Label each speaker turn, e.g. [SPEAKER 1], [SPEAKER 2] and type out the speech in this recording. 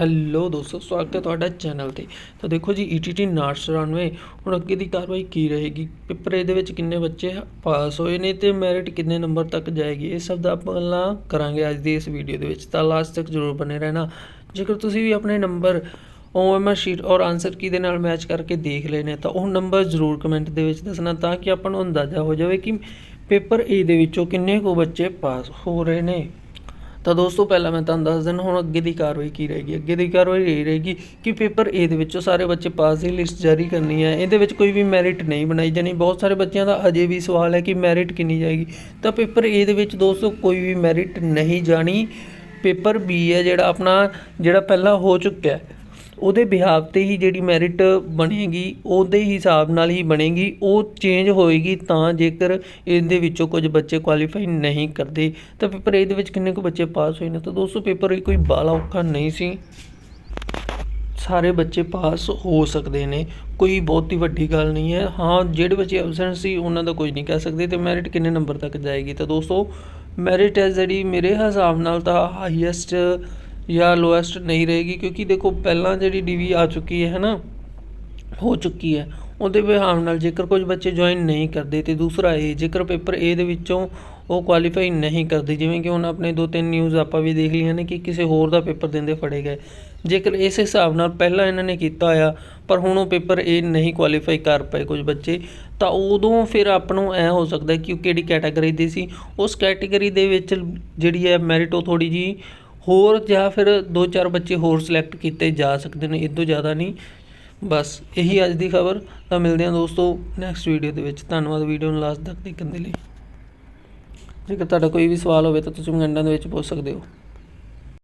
[SPEAKER 1] Hello ਦੋਸਤੋ, ਸਵਾਗਤ ਹੈ ਤੁਹਾਡਾ ਚੈਨਲ ਤੇ। ਤਾਂ ਦੇਖੋ ਜੀ ETT 994 ਹੁਣ ਅੱਗੇ ਦੀ ਕਾਰਵਾਈ ਕੀ ਰਹੇਗੀ? ਪੇਪਰ ਇਹਦੇ ਵਿੱਚ ਕਿੰਨੇ ਬੱਚੇ ਪਾਸ ਹੋਏ ਨੇ ਤੇ ਮੈਰਿਟ ਕਿੰਨੇ ਨੰਬਰ ਤੱਕ ਜਾਏਗੀ? ਇਹ ਸਭ ਦਾ ਆਪਾਂ ਗੱਲਾਂ ਕਰਾਂਗੇ ਅੱਜ ਦੀ ਇਸ ਵੀਡੀਓ ਦੇ ਵਿੱਚ। ਤਾਂ ਲਾਸਟ ਤੱਕ ਜ਼ਰੂਰ ਬਨੇ ਰਹਿਣਾ। ਜੇਕਰ ਤੁਸੀਂ ਵੀ ਆਪਣੇ ਨੰਬਰ OMR ਸ਼ੀਟ ਔਰ ਆਨਸਰ ਕੀ ਦੇ ਨਾਲ ਮੈਚ ਕਰਕੇ ਦੇਖ ਲਏ ਨੇ, ਤਾਂ ਉਹ ਨੰਬਰ ਜ਼ਰੂਰ ਕਮੈਂਟ ਦੇ ਵਿੱਚ ਦੱਸਣਾ ਤਾਂ ਕਿ ਆਪਾਂ ਨੂੰ ਅੰਦਾਜ਼ਾ ਹੋ ਜਾਵੇ ਕਿ ਪੇਪਰ ਏ ਦੇ ਵਿੱਚੋਂ ਕਿੰਨੇ ਕੁ ਬੱਚੇ ਪਾਸ ਹੋ ਰਹੇ ਨੇ। ਤਾਂ ਦੋਸਤੋ, ਪਹਿਲਾਂ ਮੈਂ ਤੁਹਾਨੂੰ ਦੱਸ ਦਿੰਦਾ, ਹੁਣ ਅੱਗੇ ਦੀ ਕਾਰਵਾਈ ਕੀ ਰਹੇਗੀ ਅੱਗੇ ਦੀ ਕਾਰਵਾਈ ਇਹ ਰਹੇਗੀ ਕਿ ਪੇਪਰ ਏ ਦੇ ਵਿੱਚੋਂ ਸਾਰੇ ਬੱਚੇ ਪਾਸ ਦੀ ਲਿਸਟ ਜਾਰੀ ਕਰਨੀ ਹੈ। ਇਹਦੇ ਵਿੱਚ ਕੋਈ ਵੀ ਮੈਰਿਟ ਨਹੀਂ ਬਣਾਈ ਜਾਣੀ। ਬਹੁਤ ਸਾਰੇ ਬੱਚਿਆਂ ਦਾ ਅਜੇ ਵੀ ਸਵਾਲ ਹੈ ਕਿ ਮੈਰਿਟ ਕਿੰਨੀ ਜਾਏਗੀ। ਤਾਂ ਪੇਪਰ ਏ ਦੇ ਵਿੱਚ ਦੋਸਤੋ, ਕੋਈ ਵੀ ਮੈਰਿਟ ਨਹੀਂ ਜਾਣੀ। ਪੇਪਰ ਬੀ ਹੈ ਜਿਹੜਾ ਆਪਣਾ, ਜਿਹੜਾ ਪਹਿਲਾਂ ਹੋ ਚੁੱਕਿਆ ਹੈ। ਉਹਦੇ ਬਿਹਾਵ ਤੇ ਹੀ ਜਿਹੜੀ ਮੈਰਿਟ ਬਣੇਗੀ, ਉਹਦੇ ਹਿਸਾਬ ਨਾਲ ਹੀ ਬਣੇਗੀ, ਉਹ ਚੇਂਜ ਹੋਏਗੀ ਤਾਂ ਜੇਕਰ ਇਹਦੇ ਵਿੱਚੋਂ ਕੁਝ ਬੱਚੇ ਕੁਆਲੀਫਾਈ ਨਹੀਂ ਕਰਦੇ। ਤਾਂ ਪੇਪਰ ਇਹਦੇ ਵਿੱਚ ਕਿੰਨੇ ਕੁ ਬੱਚੇ ਪਾਸ ਹੋਏ ਨੇ? ਤਾਂ ਦੋਸਤੋ ਪੇਪਰ ਇਹ ਕੋਈ ਬਾਲਾ ਔਖਾ ਨਹੀਂ ਸੀ। ਸਾਰੇ ਬੱਚੇ ਪਾਸ ਹੋ ਸਕਦੇ ਨੇ, ਕੋਈ ਬਹੁਤੀ ਵੱਡੀ ਗੱਲ ਨਹੀਂ ਹੈ। ਹਾਂ, ਜਿਹੜੇ ਬੱਚੇ ਐਬਸੈਂਟ ਸੀ, ਉਹਨਾਂ ਦਾ ਕੁਝ ਨਹੀਂ ਕਹਿ ਸਕਦੇ ਤੇ ਮੈਰਿਟ ਕਿੰਨੇ ਨੰਬਰ ਤੱਕ ਜਾਏਗੀ? ਤਾਂ ਦੋਸਤੋ ਮੈਰਿਟ ਹੈ ਜਿਹੜੀ ਮੇਰੇ ਹਿਸਾਬ ਨਾਲ ਤਾਂ ਹਾਈਐਸਟ ਜਾਂ ਲੋਐਸਟ ਨਹੀਂ ਰਹੇਗੀ, ਕਿਉਂਕਿ ਦੇਖੋ ਪਹਿਲਾਂ ਜਿਹੜੀ ਡੀਵੀ ਆ ਚੁੱਕੀ ਹੈ ਹੈ ਨਾ ਹੋ ਚੁੱਕੀ ਹੈ। ਉਹਦੇ ਬਿਹਾਵ ਨਾਲ ਜੇਕਰ ਕੁਝ ਬੱਚੇ ਜੁਆਇਨ ਨਹੀਂ ਕਰਦੇ ਤੇ ਦੂਸਰਾ ਇਹ, ਜੇਕਰ ਪੇਪਰ ਏ ਦੇ ਵਿੱਚੋਂ ਉਹ ਕੁਆਲੀਫਾਈ ਨਹੀਂ ਕਰਦੇ, ਜਿਵੇਂ ਕਿ ਹੁਣ ਆਪਣੇ ਦੋ ਤਿੰਨ ਨਿਊਜ਼ ਆਪਾਂ ਵੀ ਦੇਖ ਲਈਆਂ ਨੇ ਕਿ ਕਿਸੇ ਹੋਰ ਦਾ ਪੇਪਰ ਦਿੰਦੇ ਫੜੇ ਗਏ। ਜੇਕਰ ਇਸ ਹਿਸਾਬ ਨਾਲ ਪਹਿਲਾਂ ਇਹਨਾਂ ਨੇ ਕੀਤਾ ਆ, ਪਰ ਹੁਣ ਉਹ ਪੇਪਰ ਏ ਨਹੀਂ ਕੁਆਲੀਫਾਈ ਕਰ ਪਏ ਕੁਝ ਬੱਚੇ, ਤਾਂ ਉਦੋਂ ਫਿਰ ਆਪ ਨੂੰ ਐ ਹੋ ਸਕਦਾ ਕਿ ਉਹ ਕਿਹੜੀ ਕੈਟਾਗਰੀ ਦੇ ਸੀ? ਉਸ ਕੈਟਾਗਰੀ ਦੇ ਵਿੱਚ ਜਿਹੜੀ ਹੈ ਮੈਰਿਟ ਉਹ ਥੋੜੀ ਜੀ ਹੋਰ ਜਾਂ ਫਿਰ ਦੋ ਚਾਰ ਬੱਚੇ ਹੋਰ ਸਿਲੈਕਟ ਕੀਤੇ ਜਾ ਸਕਦੇ ਨੇ ਇਹ ਤੋਂ ਜ਼ਿਆਦਾ ਨਹੀਂ। ਬਸ ਇਹੀ ਅੱਜ ਦੀ ਖਬਰ, ਤਾਂ ਮਿਲਦੇ ਹਾਂ ਦੋਸਤੋ ਨੈਕਸਟ ਵੀਡੀਓ ਦੇ ਵਿੱਚ। ਧੰਨਵਾਦ ਵੀਡੀਓ ਨੂੰ ਲਾਸਟ ਤੱਕ ਦੇਖਣ ਦੇ ਲਈ। ਜੇਕਰ ਤੁਹਾਡਾ ਕੋਈ ਵੀ ਸਵਾਲ ਹੋਵੇ ਤਾਂ ਤੁਸੀਂ ਕਮੈਂਟਾਂ ਦੇ ਵਿੱਚ ਪੁੱਛ ਸਕਦੇ ਹੋ।